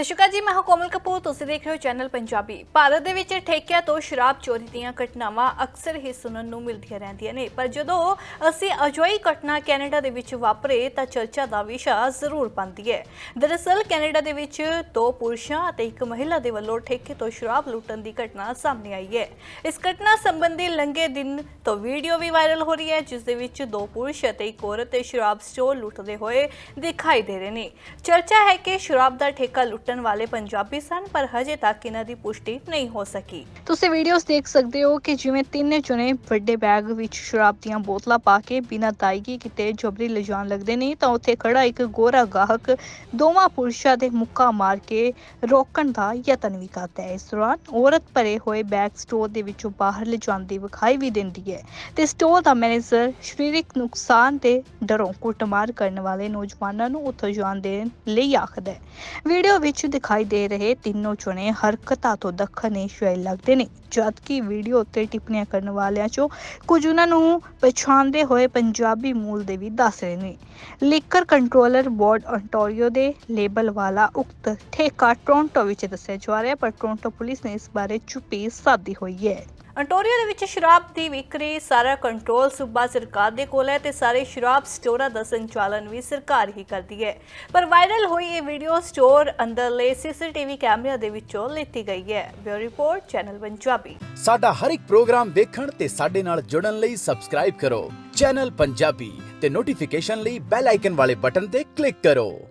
ਸਤਿ ਸ਼੍ਰੀ ਅਕਾਲ ਜੀ ਮੈਂ ਹਾਂ ਕੋਮਲ ਕਪੂਰ, ਤੁਸੀਂ ਦੇਖ ਰਹੇ ਹੋ ਚੈਨਲ ਪੰਜਾਬੀ। ਭਾਰਤ ਦੇ ਵਿੱਚ ਠੇਕਿਆਂ ਤੋਂ ਸ਼ਰਾਬ ਚੋਰੀ ਦੀਆਂ ਘਟਨਾਵਾਂ ਅਕਸਰ ਹੀ ਸੁਣਨ ਨੂੰ ਮਿਲਦੀਆਂ ਰਹਿੰਦੀਆਂ ਨੇ। ਪਰ ਜਦੋਂ ਅਸੀਂ ਅਜਿਹੀ ਘਟਨਾ ਕੈਨੇਡਾ ਦੇ ਵਿੱਚ ਵਾਪਰੇ, ਤਾਂ ਚਰਚਾ ਦਾ ਵਿਸ਼ਾ ਜ਼ਰੂਰ ਬਣਦੀ ਹੈ। ਦਰਅਸਲ, ਕੈਨੇਡਾ ਦੇ ਵਿੱਚ ਦੋ ਪੁਰਸ਼ਾਂ ਅਤੇ ਇੱਕ ਮਹਿਲਾ ਦੇ ਵੱਲੋਂ ਠੇਕੇ ਤੋਂ ਸ਼ਰਾਬ ਲੁੱਟਣ ਦੀ ਘਟਨਾ ਸਾਹਮਣੇ ਆਈ ਹੈ। ਇਸ ਘਟਨਾ ਸੰਬੰਧੀ ਲੰਘੇ ਦਿਨ ਤੋਂ ਵੀਡੀਓ ਵੀ ਵਾਇਰਲ ਹੋ ਰਹੀ ਹੈ, ਜਿਸ ਦੇ ਵਿੱਚ ਦੋ ਪੁਰਸ਼ ਅਤੇ ਇੱਕ ਔਰਤ ਸ਼ਰਾਬ ਸਟੋਰ ਲੁੱਟਦੇ ਹੋਏ ਦਿਖਾਈ ਦੇ ਰਹੇ ਨੇ। ਚਰਚਾ ਹੈ ਕਿ ਸ਼ਰਾਬ ਦਾ ਠੇਕਾ ਲੁੱਟ ਲੁੱਟਣ ਵਾਲੇ ਪੰਜਾਬੀ ਸਨ, ਪਰ ਹਜੇ ਤੱਕ ਇਹਨਾਂ ਦੀ ਪੁਸ਼ਟੀ ਨਹੀਂ ਹੋ ਸਕੀ। ਤੁਸੀਂ ਵੀਡੀਓਜ਼ ਦੇਖ ਸਕਦੇ ਹੋ ਕਿ ਜਿਵੇਂ ਤਿੰਨੇ ਜਣੇ ਵੱਡੇ ਬੈਗ ਵਿੱਚ ਸ਼ਰਾਬ ਦੀਆਂ ਬੋਤਲਾਂ ਪਾ ਕੇ ਬਿਨਾਂ ਦਾਇਗੀ ਕਿਤੇ ਜਬਰੀ ਲਿਜਾਣ ਲੱਗਦੇ ਨੇ, ਤਾਂ ਉੱਥੇ ਖੜਾ ਇੱਕ ਗੋਰਾ ਗਾਹਕ ਦੋਵਾਂ ਪੁਰਸ਼ਾਂ ਦੇ ਮੁੱਕਾ ਮਾਰ ਕੇ ਰੋਕਣ ਦਾ ਯਤਨ ਵੀ ਕਰਦਾ ਹੈ। ਇਸ ਦੌਰਾਨ ਔਰਤ ਭਰੇ ਹੋਏ ਬੈਗ ਸਟੋਰ ਦੇ ਵਿੱਚੋਂ ਬਾਹਰ ਲਿਜਾਂਦੀ ਵਿਖਾਈ ਵੀ ਦਿੰਦੀ ਹੈ ਤੇ ਸਟੋਰ ਦਾ ਮੈਨੇਜਰ ਸਰੀਰਕ ਨੁਕਸਾਨ ਤੇ ਡਰੋਂ ਕੁੱਟਮਾਰ ਕਰਨ ਵਾਲੇ ਨੌਜਵਾਨਾਂ ਨੂੰ ਉੱਥੋਂ ਜਾਣ ਦੇਣ ਲਈ ਆਖਦਾ ਹੈ। ਵੀਡੀਓ ਵਿੱਚ ਦਿਖਾਈ ਦੇ ਰਹੇ ਤਿੰਨੋਂ ਜਣੇ ਹਰਕਤਾਂ ਤੋਂ ਦੱਖਣ ਏਸ਼ੀਆਈ ਲੱਗਦੇ ਨੇ। ਜਦਕਿ ਵੀਡੀਓ ਉੱਤੇ ਟਿੱਪਣੀਆਂ ਕਰਨ ਵਾਲਿਆਂ ਚੋਂ ਕੁਝ ਉਹਨਾਂ ਨੂੰ ਪਛਾਣਦੇ ਹੋਏ ਪੰਜਾਬੀ ਮੂਲ ਦੇ ਵੀ ਦੱਸ ਰਹੇ ਨੇ। ਲਿਕਰ ਕੰਟਰੋਲਰ ਬੋਰਡ ਅੰਟੋਰੀਓ ਦੇ ਲੇਬਲ ਵਾਲਾ ਉਕਤ ਠੇਕਾ ਟੋਰਾਂਟੋ ਵਿੱਚ ਦੱਸਿਆ ਜਾ ਰਿਹਾ ਪਰ ਟੋਰਾਂਟੋ ਪੁਲਿਸ ਨੇ ਇਸ ਬਾਰੇ ਚੁੱਪੀ ਸਾਧੀ ਹੋਈ ਹੈ। ਅੰਟੋਰੀਓ ਦੇ ਵਿੱਚ ਸ਼ਰਾਬ ਦੀ ਵਿਕਰੀ, ਸਾਰਾ ਕੰਟਰੋਲ ਸੂਬਾ ਸਰਕਾਰ ਦੇ ਕੋਲ ਹੈ ਤੇ ਸਾਰੇ ਸ਼ਰਾਬ ਸਟੋਰਾਂ ਦਾ ਸੰਚਾਲਨ ਵੀ ਸਰਕਾਰ ਹੀ ਕਰਦੀ ਹੈ। ਪਰ ਵਾਇਰਲ ਹੋਈ ਇਹ ਵੀਡੀਓ ਸਟੋਰ ਅੰਦਰਲੇ ਸੀਸੀਟੀਵੀ ਕੈਮਰਿਆਂ ਦੇ ਵਿੱਚੋਂ ਲਿੱਤੀ ਗਈ ਹੈ। Bureau report, channel Punjabi. ਸਾਡਾ ਹਰ ਇੱਕ ਪ੍ਰੋਗਰਾਮ ਦੇਖਣ ਤੇ ਸਾਡੇ ਨਾਲ ਜੁੜਨ ਲਈ ਸਬਸਕ੍ਰਾਈਬ ਕਰੋ। ਚੈਨਲ ਪੰਜਾਬੀ ਤੇ ਨੋਟੀਫਿਕੇਸ਼ਨ ਲਈ ਬੈਲ ਆਈਕਨ ਵਾਲੇ ਬਟਨ ਤੇ ਕਲਿੱਕ ਕਰੋ।